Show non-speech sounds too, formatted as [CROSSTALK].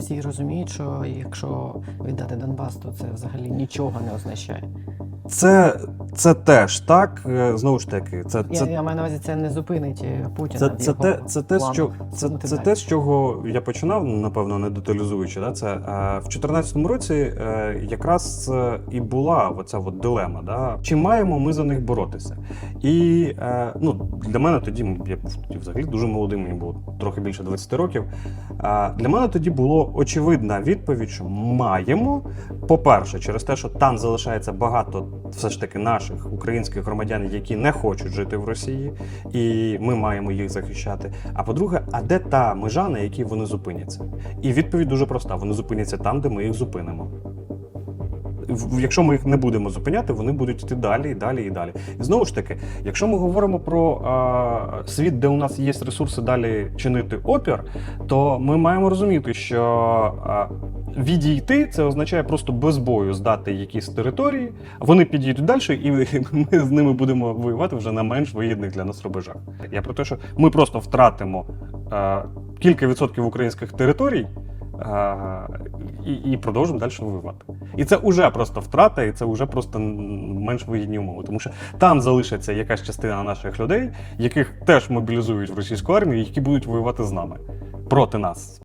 Всі розуміють, що якщо віддати Донбас, то це взагалі нічого не означає. Це, це теж так. е, Знову ж таки, це, Я, це, я маю на увазі, це не зупинить е, Путіна. це, це, те, це, те, що, це, це те, з чого я починав, напевно, не деталізуючи. Да? Це е, в 2014 році е, якраз е, і була оця от дилема. Да? Чи маємо ми за них боротися? І е, ну, для мене тоді я був тоді взагалі дуже молодим, мені було трохи більше 20 років. Е, для мене тоді було очевидна відповідь, що маємо. По-перше, через те, що там залишається багато все ж таки наших українських громадян, які не хочуть жити в Росії, і ми маємо їх захищати. А по-друге, а де та межа, на якій вони зупиняться? І відповідь дуже проста: вони зупиняться там, де ми їх зупинимо. Якщо ми їх не будемо зупиняти, вони будуть йти далі і далі і далі. І знову ж таки, якщо ми говоримо про а, світ, де у нас є ресурси далі чинити опір, то ми маємо розуміти, що а, відійти це означає просто без бою здати якісь території, вони підійдуть далі, і [LAUGHS] ми з ними будемо воювати вже на менш вигідних для нас рубежах. Я про те, що ми просто втратимо а, кілька відсотків українських територій. А, І, і продовжимо далі воювати. І це вже просто втрата, і це вже просто менш вигідні умови. Тому що там залишиться якась частина наших людей, яких теж мобілізують в російську армію, які будуть воювати з нами проти нас.